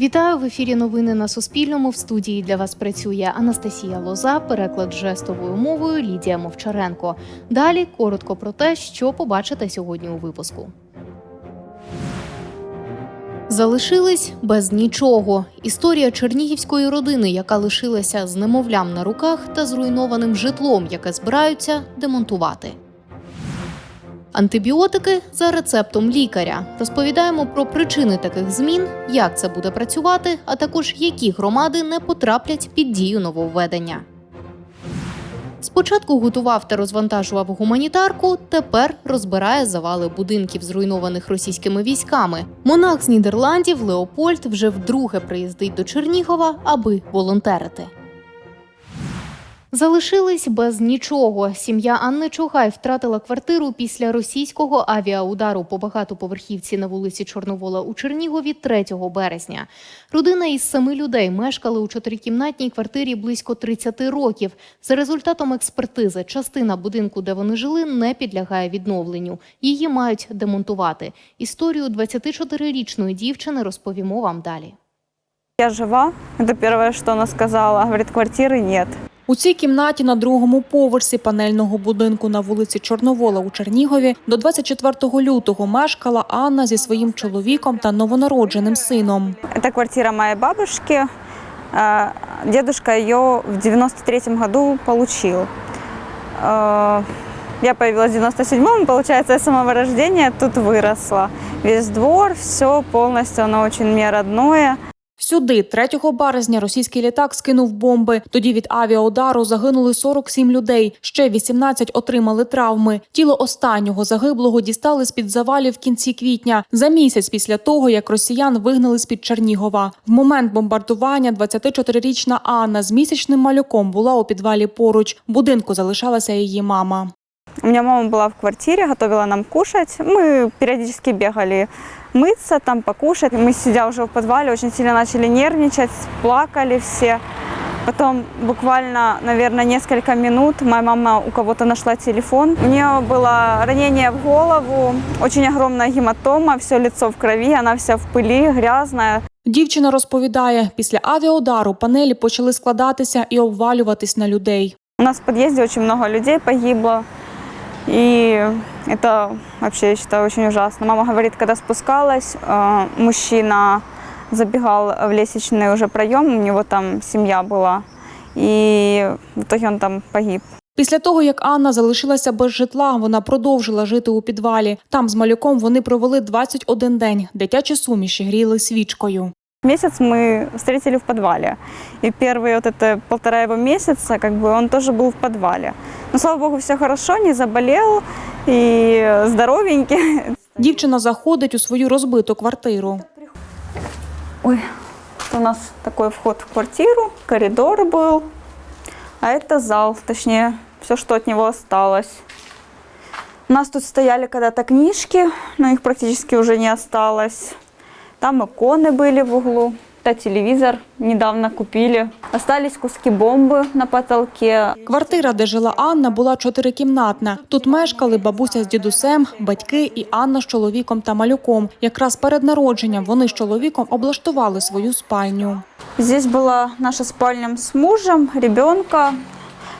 Вітаю в ефірі. Новини на Суспільному. В студії для вас працює Анастасія Лоза, переклад жестовою мовою Лідія Мовчаренко. Далі коротко про те, що побачите сьогодні у випуску. Залишились без нічого. Історія чернігівської родини, яка лишилася з немовлям на руках та зруйнованим житлом, яке збираються демонтувати. Антибіотики за рецептом лікаря. Розповідаємо про причини таких змін, як це буде працювати, а також які громади не потраплять під дію нововведення. Спочатку готував та розвантажував гуманітарку, тепер розбирає завали будинків, зруйнованих російськими військами. Монах з Нідерландів Леопольд вже вдруге приїздить до Чернігова, аби волонтерити. Залишились без нічого. Сім'я Анни Чугай втратила квартиру після російського авіаудару по багатоповерхівці на вулиці Чорновола у Чернігові 3 березня. Родина із семи людей мешкали у чотирикімнатній квартирі близько 30 років. За результатом експертизи, частина будинку, де вони жили, не підлягає відновленню. Її мають демонтувати. Історію 24-річної дівчини розповімо вам далі. Я жива. Это первое, что она сказала. Говорит, квартиры нет. У цій кімнаті на другому поверсі панельного будинку на вулиці Чорновола у Чернігові до 24 лютого мешкала Анна зі своїм чоловіком та новонародженим сином. Это квартира моей бабушки. Э, Дедушка ее в 93 году получил. Э, Я появилась в 97-м, получается, я с самого рождения тут выросла. Весь двор, все полностью, оно очень мне родное. Сюди 3 березня російський літак скинув бомби. Тоді від авіаудару загинули 47 людей. Ще 18 отримали травми. Тіло останнього загиблого дістали з під завалів в кінці квітня, за місяць після того, як росіян вигнали з під Чернігова. В момент бомбардування 24-річна Анна з місячним малюком була у підвалі поруч. Будинку залишалася її мама. У меня мама была в квартире, готовила нам кушать. Мы периодически бегали мыться, там покушать. Мы, сидя уже в подвале, очень сильно начали нервничать, плакали все. Потом буквально, наверное, несколько минут моя мама у кого-то нашла телефон. У нее было ранение в голову, очень огромная гематома, все лицо в крови, она вся в пыли, грязная. Дівчина розповідає, після авіаудару панелі почали складатися і обвалюватись на людей. У нас в подъезде очень много людей погибло. И это вообще, я считаю, очень ужасно. Мама говорит, когда спускалась, э, мужчина забегал в лестничный уже проем, у него там семья была. И в итоге он там погиб. Після того, як Анна залишилася без житла, вона продовжила жити у підвалі. Там з малюком вони провели 21 день. Дитячі суміші гріли свічкою. Месяц мы встретили в подвале. И первые вот это полтора его месяца, как бы он тоже был в подвале. Но, слава богу, все хорошо, не заболел и здоровенький. Дівчина заходить у свою розбиту квартиру. Ой, это у нас такой вход в квартиру, коридор был, а это зал, точнее, все, что от него осталось. У нас тут стояли когда-то книжки, но их практически уже не осталось. Там иконы были в углу. Это телевизор недавно купили. Остались куски бомбы на потолке. Квартира, де жила Анна, була чотирикімнатна. Тут мешкали бабуся з дідусем, батьки і Анна з чоловіком та малюком. Якраз перед народженням вони з чоловіком облаштували свою спальню. Здесь была наша спальня с мужем, ребенка.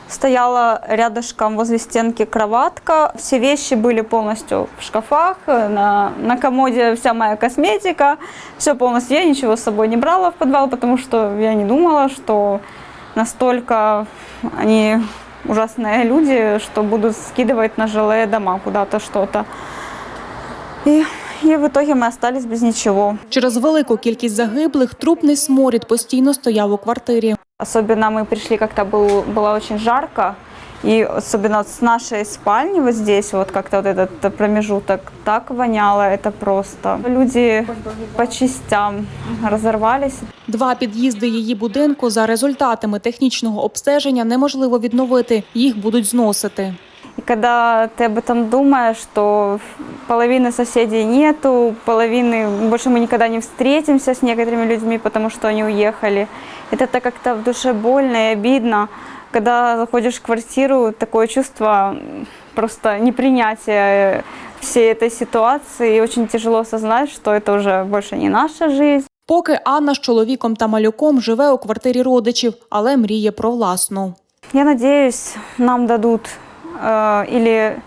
Стояла рядышком возле стенки кроватка. Все вещи были полностью в шкафах, на, на комоде вся моя косметика. Все полностью. Я ничего с собой не брала в подвал, потому что я не думала, что настолько они ужасные люди, что будут скидывать на жилые дома куда-то что-то. И, и в итоге мы остались без ничего. Через велику кількість загиблих трупний сморід постійно стояв у квартирі. Особенно мы пришли, как-то был, было очень жарко. И особенно вот с нашей спальни вот здесь, вот как-то вот этот промежуток так воняло, это просто. Люди по частям разорвались. Два під'їзди її будинку за результатами технічного обстеження неможливо відновити. Їх будуть зносити. И когда ты об этом думаешь, что половины соседей нету, половины больше мы никогда не встретимся с некоторыми людьми, потому что они уехали. Это так как-то в душе больно и обидно. Когда заходишь в квартиру, такое чувство м, просто непринятия всей этой ситуации. И очень тяжело осознать, что это уже больше не наша жизнь. Поки Анна з чоловіком та малюком живе у квартирі родичів, але мріє про власну. Я надеюсь, нам дадут э, или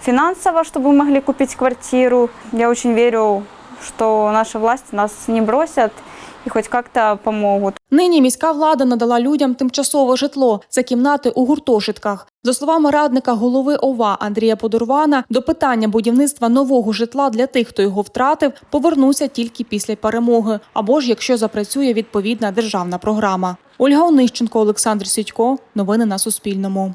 финансово, чтобы мы могли купить квартиру. Я очень верю, что наши власти нас не бросят и хоть как-то помогут. Нині міська влада надала людям тимчасове житло за кімнати у гуртожитках. За словами радника голови ОВА Андрія Подорвана, до питання будівництва нового житла для тих, хто його втратив, повернуся тільки після перемоги, або ж якщо запрацює відповідна державна програма. Ольга Онищенко, Олександр Сідько. Новини на Суспільному.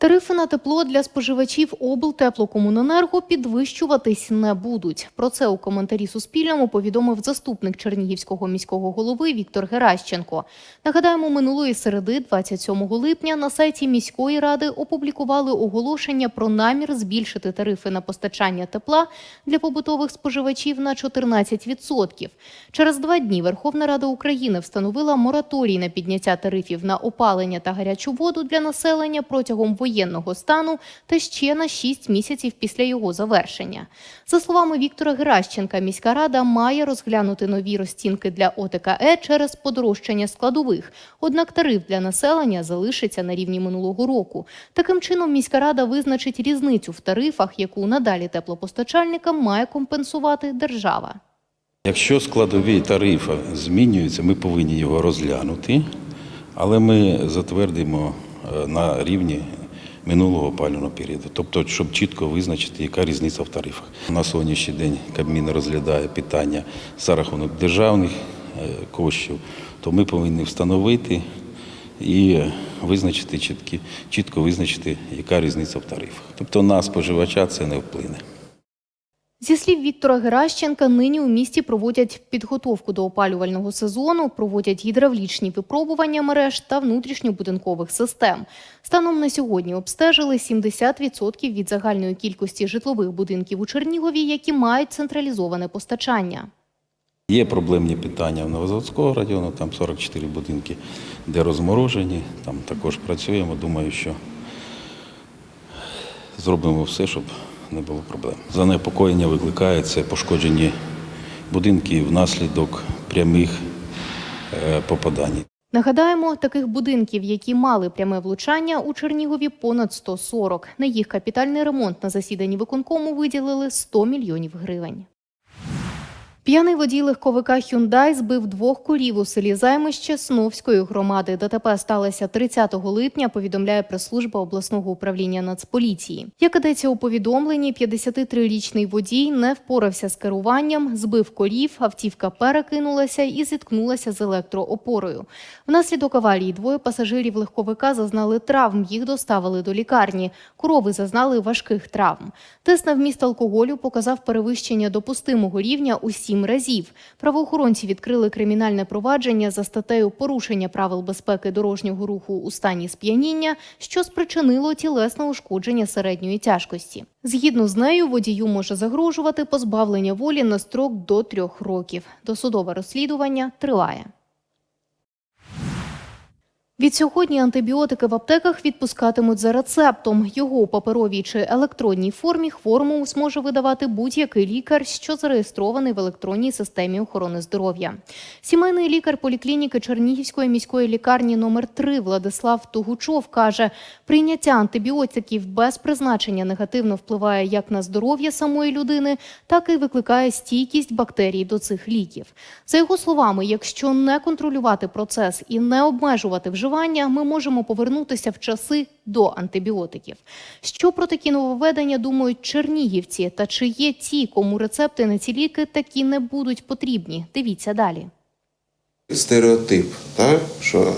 Тарифи на тепло для споживачів облтеплокомуненерго підвищуватись не будуть. Про це у коментарі Суспільному повідомив заступник Чернігівського міського голови Віктор Геращенко. Нагадаємо, минулої середи, 27 липня, на сайті міської ради опублікували оголошення про намір збільшити тарифи на постачання тепла для побутових споживачів на 14%. Через два дні Верховна Рада України встановила мораторій на підняття тарифів на опалення та гарячу воду для населення протягом воєнного стану та ще на 6 місяців після його завершення. За словами Віктора Геращенка, міська рада має розглянути нові розцінки для ОТКЕ через подорожчання складових. Однак тариф для населення залишиться на рівні минулого року. Таким чином, міська рада визначить різницю в тарифах, яку надалі теплопостачальникам має компенсувати держава. Якщо складові тарифи змінюються, ми повинні його розглянути, але ми затвердимо е, на рівні минулого опалювального періоду. Тобто, щоб чітко визначити, яка різниця в тарифах. На сьогоднішній день Кабмін розглядає питання за рахунок державних е, коштів, то ми повинні встановити і визначити чіткі, чітко визначити, яка різниця в тарифах. Тобто на споживача це не вплине. Зі слів Віктора Геращенка, нині у місті проводять підготовку до опалювального сезону, проводять гідравлічні випробування мереж та внутрішньобудинкових систем. Станом на сьогодні обстежили 70% від загальної кількості житлових будинків у Чернігові, які мають централізоване постачання. Є проблемні питання в Новозаводського району, там 44 будинки, де розморожені. Там також працюємо. Думаю, що зробимо все, щоб не було проблем. Занепокоєння викликає це пошкоджені будинки внаслідок прямих е, попадань. Нагадаємо, таких будинків, які мали пряме влучання у Чернігові, понад 140. На їх капітальний ремонт на засіданні виконкому виділили 100 мільйонів гривень. П'яний водій легковика Hyundai збив двох корів у селі Займище Сновської громади. ДТП сталося 30 липня, повідомляє прес-служба обласного управління Нацполіції. Як ідеться у повідомленні, 53-річний водій не впорався з керуванням, збив корів, автівка перекинулася і зіткнулася з електроопорою. Внаслідок аварії двоє пасажирів легковика зазнали травм. Їх доставили до лікарні. Корови зазнали важких травм. Тест на вміст алкоголю показав перевищення допустимого рівня у сім разів. Правоохоронці відкрили кримінальне провадження за статтею порушення правил безпеки дорожнього руху у стані сп'яніння, що спричинило тілесне ушкодження середньої тяжкості. Згідно з нею, водію може загрожувати позбавлення волі на строк до трьох років. Досудове розслідування триває. Відсьогодні антибіотики в аптеках відпускатимуть за рецептом. Його у паперовій чи електронній формі хворому зможе видавати будь-який лікар, що зареєстрований в електронній системі охорони здоров'я. Сімейний лікар поліклініки Чернігівської міської лікарні номер 3 Владислав Тугучов каже, прийняття антибіотиків без призначення негативно впливає як на здоров'я самої людини, так і викликає стійкість бактерій до цих ліків. За його словами, якщо не контролювати процес і не обмежувати вживання, ми можемо повернутися в часи до антибіотиків. Що про такі нововведення думають чернігівці, та чи є ті, кому рецепти на ці ліки такі не будуть потрібні? Дивіться далі. стереотип, так, що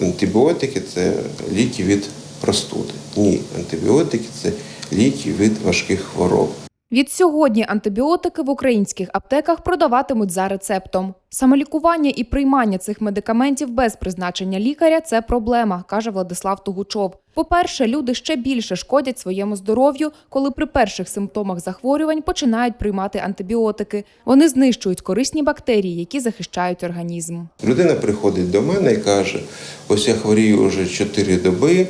антибіотики це ліки від простуди. Ні, антибіотики це ліки від важких хвороб. Відсьогодні антибіотики в українських аптеках продаватимуть за рецептом. Самолікування і приймання цих медикаментів без призначення лікаря це проблема, каже Владислав Тугучов. По-перше, люди ще більше шкодять своєму здоров'ю, коли при перших симптомах захворювань починають приймати антибіотики. Вони знищують корисні бактерії, які захищають організм. Людина приходить до мене і каже: ось я хворію вже 4 доби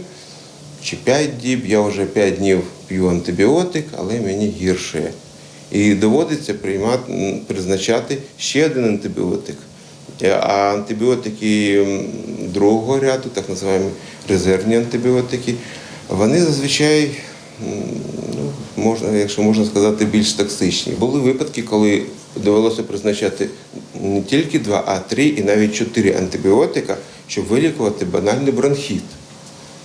чи 5 діб, я вже 5 днів п'ю антибіотик, але мені гірше. І доводиться приймати, призначати ще один антибіотик. Е, А антибіотики другого ряду, так називаємо резервні антибіотики, вони зазвичай, ну, можна, якщо можна сказати, більш токсичні. Були випадки, коли довелося призначати не тільки два, а три і навіть чотири антибіотика, щоб вилікувати банальний бронхіт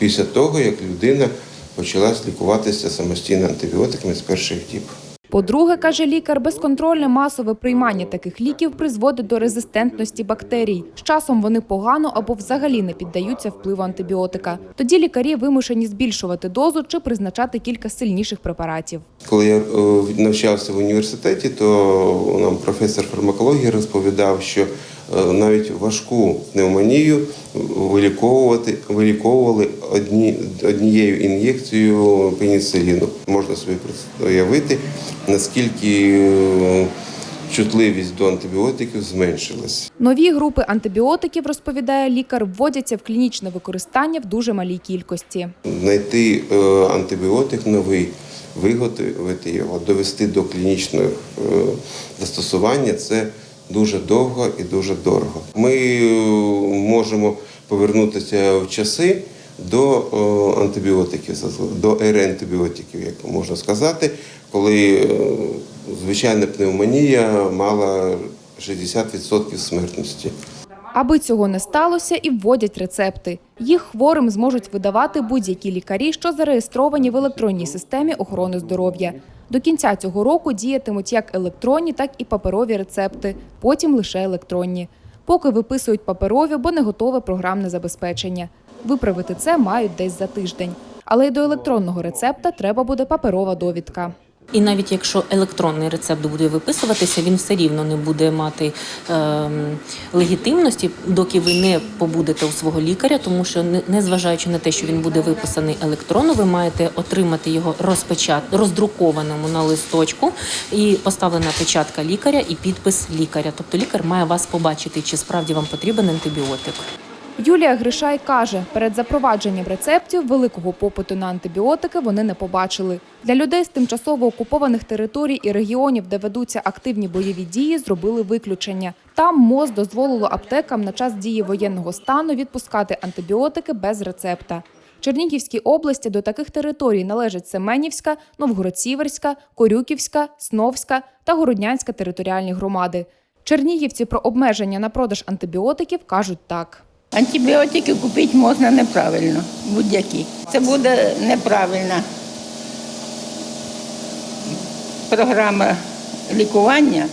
після того, як людина почала лікуватися самостійно антибіотиками з перших діб. По-друге, каже лікар, безконтрольне масове приймання таких ліків призводить до резистентності бактерій. З часом вони погано або взагалі не піддаються впливу антибіотика. Тоді лікарі вимушені збільшувати дозу чи призначати кілька сильніших препаратів. Коли я е, навчався в університеті, то нам професор фармакології розповідав, що навіть важку пневмонію виліковувати виліковували одні, однією ін'єкцією пеніциліну. Можна собі уявити, наскільки е, чутливість до антибіотиків зменшилась. Нові групи антибіотиків, розповідає лікар, вводяться в клінічне використання в дуже малій кількості. знайти е, антибіотик новий, виготовити його, довести до клінічного е, застосування це дуже довго і дуже дорого. Ми е, можемо повернутися в часи до е, антибіотиків, до ери антибіотиків, як можна сказати, коли е, звичайна пневмонія мала 60% смертності. Аби цього не сталося, і вводять рецепти. Їх хворим зможуть видавати будь-які лікарі, що зареєстровані в електронній системі охорони здоров'я. До кінця цього року діятимуть як електронні, так і паперові рецепти, потім лише електронні. Поки виписують паперові, бо не готове програмне забезпечення. Виправити це мають десь за тиждень. Але й до електронного рецепта треба буде паперова довідка. І навіть якщо електронний рецепт буде виписуватися, він все рівно не буде мати ем, легітимності, доки ви не побудете у свого лікаря, тому що не- незважаючи на те, що він буде виписаний електронно, ви маєте отримати його розпечат роздрукованому на листочку і поставлена печатка лікаря і підпис лікаря. Тобто лікар має вас побачити, чи справді вам потрібен антибіотик. Юлія Гришай каже, перед запровадженням рецептів великого попиту на антибіотики вони не побачили. Для людей з тимчасово окупованих територій і регіонів, де ведуться активні бойові дії, зробили виключення. Там МОЗ дозволило аптекам на час дії воєнного стану відпускати антибіотики без рецепта. Чернігівській області до таких територій належать Семенівська, Новгород-Сіверська, Корюківська, Сновська та Городнянська територіальні громади. Чернігівці про обмеження на продаж антибіотиків кажуть так. Антибіотики купити можна неправильно, будь-які. Це буде неправильна програма лікування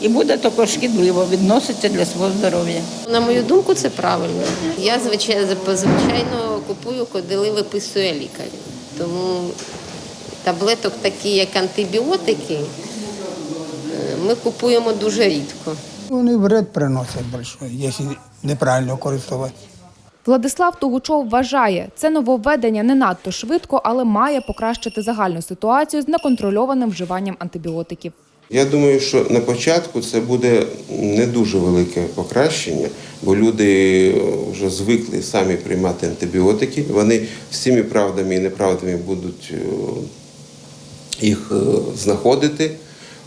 і буде також шкідливо відноситися для свого здоров'я. На мою думку, це правильно. Я звичайно, звичайно купую, коли виписує лікар. Тому таблеток, такі як антибіотики, е, ми купуємо дуже рідко. Вони вред приносять большой, якщо неправильно користуватися. Владислав Тугучов вважає, це нововведення не надто швидко, але має покращити загальну ситуацію з неконтрольованим вживанням антибіотиків. Я думаю, що на початку це буде не дуже велике покращення, бо люди вже звикли самі приймати антибіотики. Вони всіми правдами і неправдами будуть е, їх е, знаходити.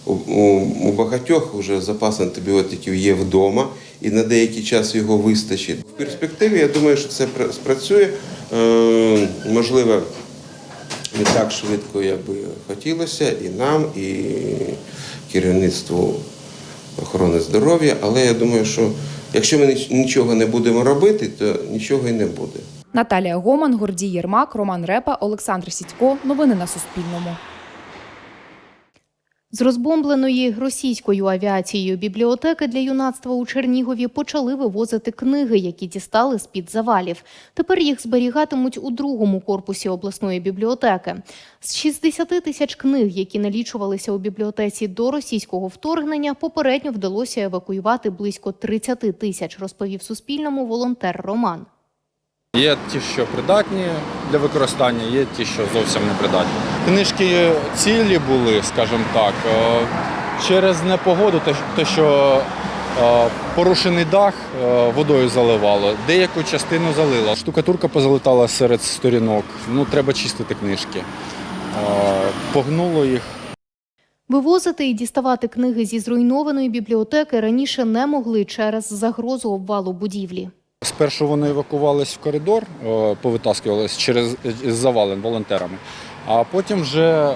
У, у, багатьох вже запас антибіотиків є вдома, і на деякий час його вистачить. В перспективі я думаю, що це пра- спрацює. Е, можливо, не так швидко, як би хотілося, і нам, і керівництву охорони здоров'я. Але я думаю, що якщо ми ніч- нічого не будемо робити, то нічого і не буде. Наталія Гоман, Гордій Єрмак, Роман Репа, Олександр Сідько. Новини на Суспільному. З розбомбленої російською авіацією бібліотеки для юнацтва у Чернігові почали вивозити книги, які дістали з-під завалів. Тепер їх зберігатимуть у другому корпусі обласної бібліотеки. З 60 тисяч книг, які налічувалися у бібліотеці до російського вторгнення, попередньо вдалося евакуювати близько 30 тисяч, розповів Суспільному волонтер Роман. Є ті, що придатні для використання, є ті, що зовсім не придатні. Книжки цілі були, скажімо так. Е, Через непогоду, те, що е, порушений дах е, водою заливало, деяку частину залило. Штукатурка позалетала серед сторінок. Ну, треба чистити книжки. Погнуло їх. Вивозити і діставати книги зі зруйнованої бібліотеки раніше не могли через загрозу обвалу будівлі. Спершу вони евакувались в коридор, е, повитаскувались через завален волонтерами, а потім вже е,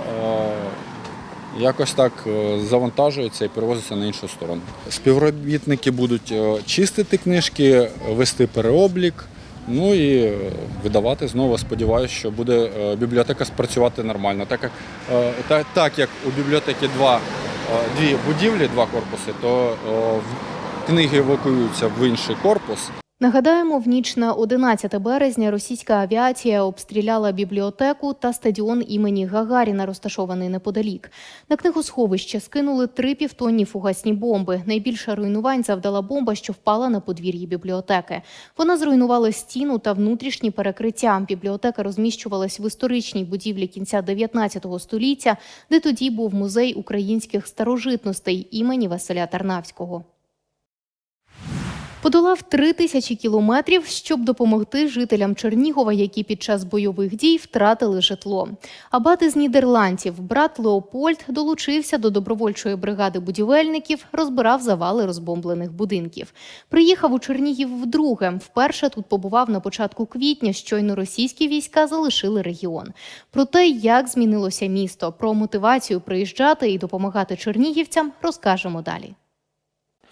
якось так е, завантажуються і перевозяться на іншу сторону. Співробітники будуть чистити книжки, вести переоблік. Ну і видавати знову. Сподіваюся, що буде бібліотека спрацювати нормально. Так як, так, як у бібліотеки два, дві будівлі, два корпуси, то книги евакуюються в інший корпус. Нагадаємо, в ніч на 11 березня російська авіація обстріляла бібліотеку та стадіон імені Гагаріна, розташований неподалік. На книгосховище скинули три півтонні фугасні бомби. Найбільше руйнувань завдала бомба, що впала на подвір'ї бібліотеки. Вона зруйнувала стіну та внутрішні перекриття. Бібліотека розміщувалась в історичній будівлі кінця 19 століття, де тоді був музей українських старожитностей імені Василя Тарнавського. Подолав три тисячі кілометрів, щоб допомогти жителям Чернігова, які під час бойових дій втратили житло. Абат із Нідерландів, брат Леопольд, долучився до добровольчої бригади будівельників, розбирав завали розбомблених будинків. Приїхав у Чернігів вдруге. Вперше тут побував на початку квітня. Щойно російські війська залишили регіон. Про те, як змінилося місто, про мотивацію приїжджати і допомагати чернігівцям, розкажемо далі.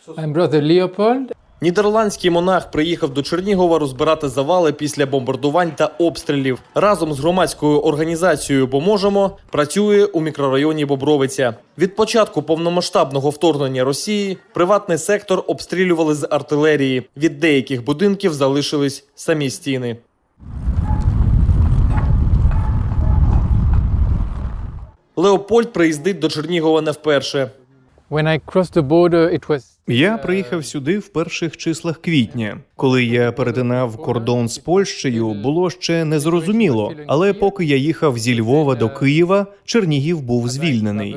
I'm brother Leopold. Нідерландський монах приїхав до Чернігова розбирати завали після бомбардувань та обстрілів. Разом з громадською організацією Поможемо працює у мікрорайоні Бобровиця. Від початку повномасштабного вторгнення Росії приватний сектор обстрілювали з артилерії. Від деяких будинків залишились самі стіни. Леопольд приїздить до Чернігова не вперше. Я приїхав сюди в перших числах квітня. Коли я перетинав кордон з Польщею, було ще незрозуміло. Але поки я їхав зі Львова до Києва, Чернігів був звільнений.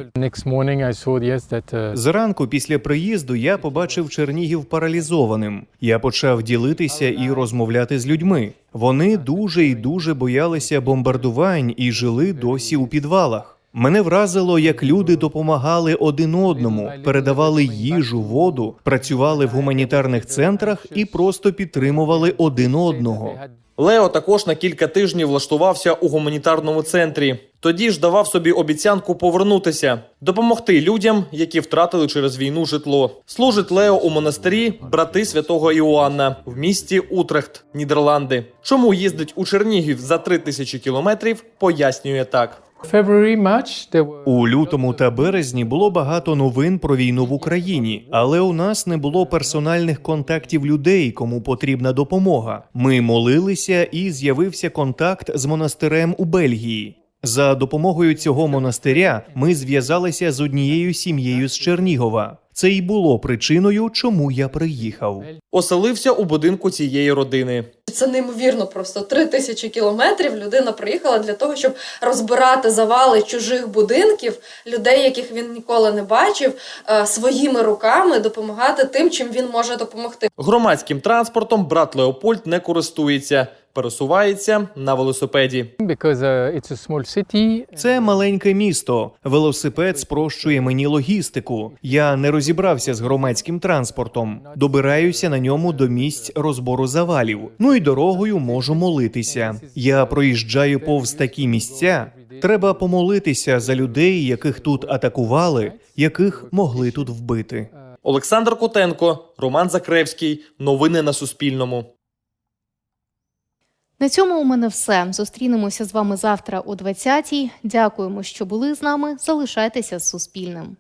uh, Зранку після приїзду я побачив Чернігів паралізованим. Я почав ділитися і розмовляти з людьми. Вони дуже і дуже боялися бомбардувань і жили досі у підвалах. Мене вразило, як люди допомагали один одному, передавали їжу, воду, працювали в гуманітарних центрах і просто підтримували один одного. Лео також на кілька тижнів влаштувався у гуманітарному центрі. Тоді ж давав собі обіцянку повернутися, допомогти людям, які втратили через війну житло. Служить Лео у монастирі брати святого Іоанна в місті Утрехт, Нідерланди. Чому їздить у Чернігів за три тисячі кілометрів? Пояснює так. У лютому та березні було багато новин про війну в Україні, але у нас не було персональних контактів людей, кому потрібна допомога. Ми молилися, і з'явився контакт з монастирем у Бельгії. За допомогою цього монастиря ми зв'язалися з однією сім'єю з Чернігова. Це і було причиною, чому я приїхав. Оселився у будинку цієї родини. Це неймовірно просто три тисячі кілометрів. Людина приїхала для того, щоб розбирати завали чужих будинків, людей, яких він ніколи не бачив, е, своїми руками допомагати тим, чим він може допомогти. Громадським транспортом брат Леопольд не користується, пересувається на велосипеді. uh. Це маленьке місто. Велосипед спрощує мені логістику. Я не розібрався з громадським транспортом. Добираюся на ньому до місць розбору завалів. Ну і дорогою можу молитися. Я проїжджаю повз такі місця. Треба помолитися за людей, яких тут атакували, яких могли тут вбити. Олександр Котенко, Роман Закревський. Новини на Суспільному. На цьому у мене все. Зустрінемося з вами завтра о 20-й. Дякуємо, що були з нами. Залишайтеся з Суспільним.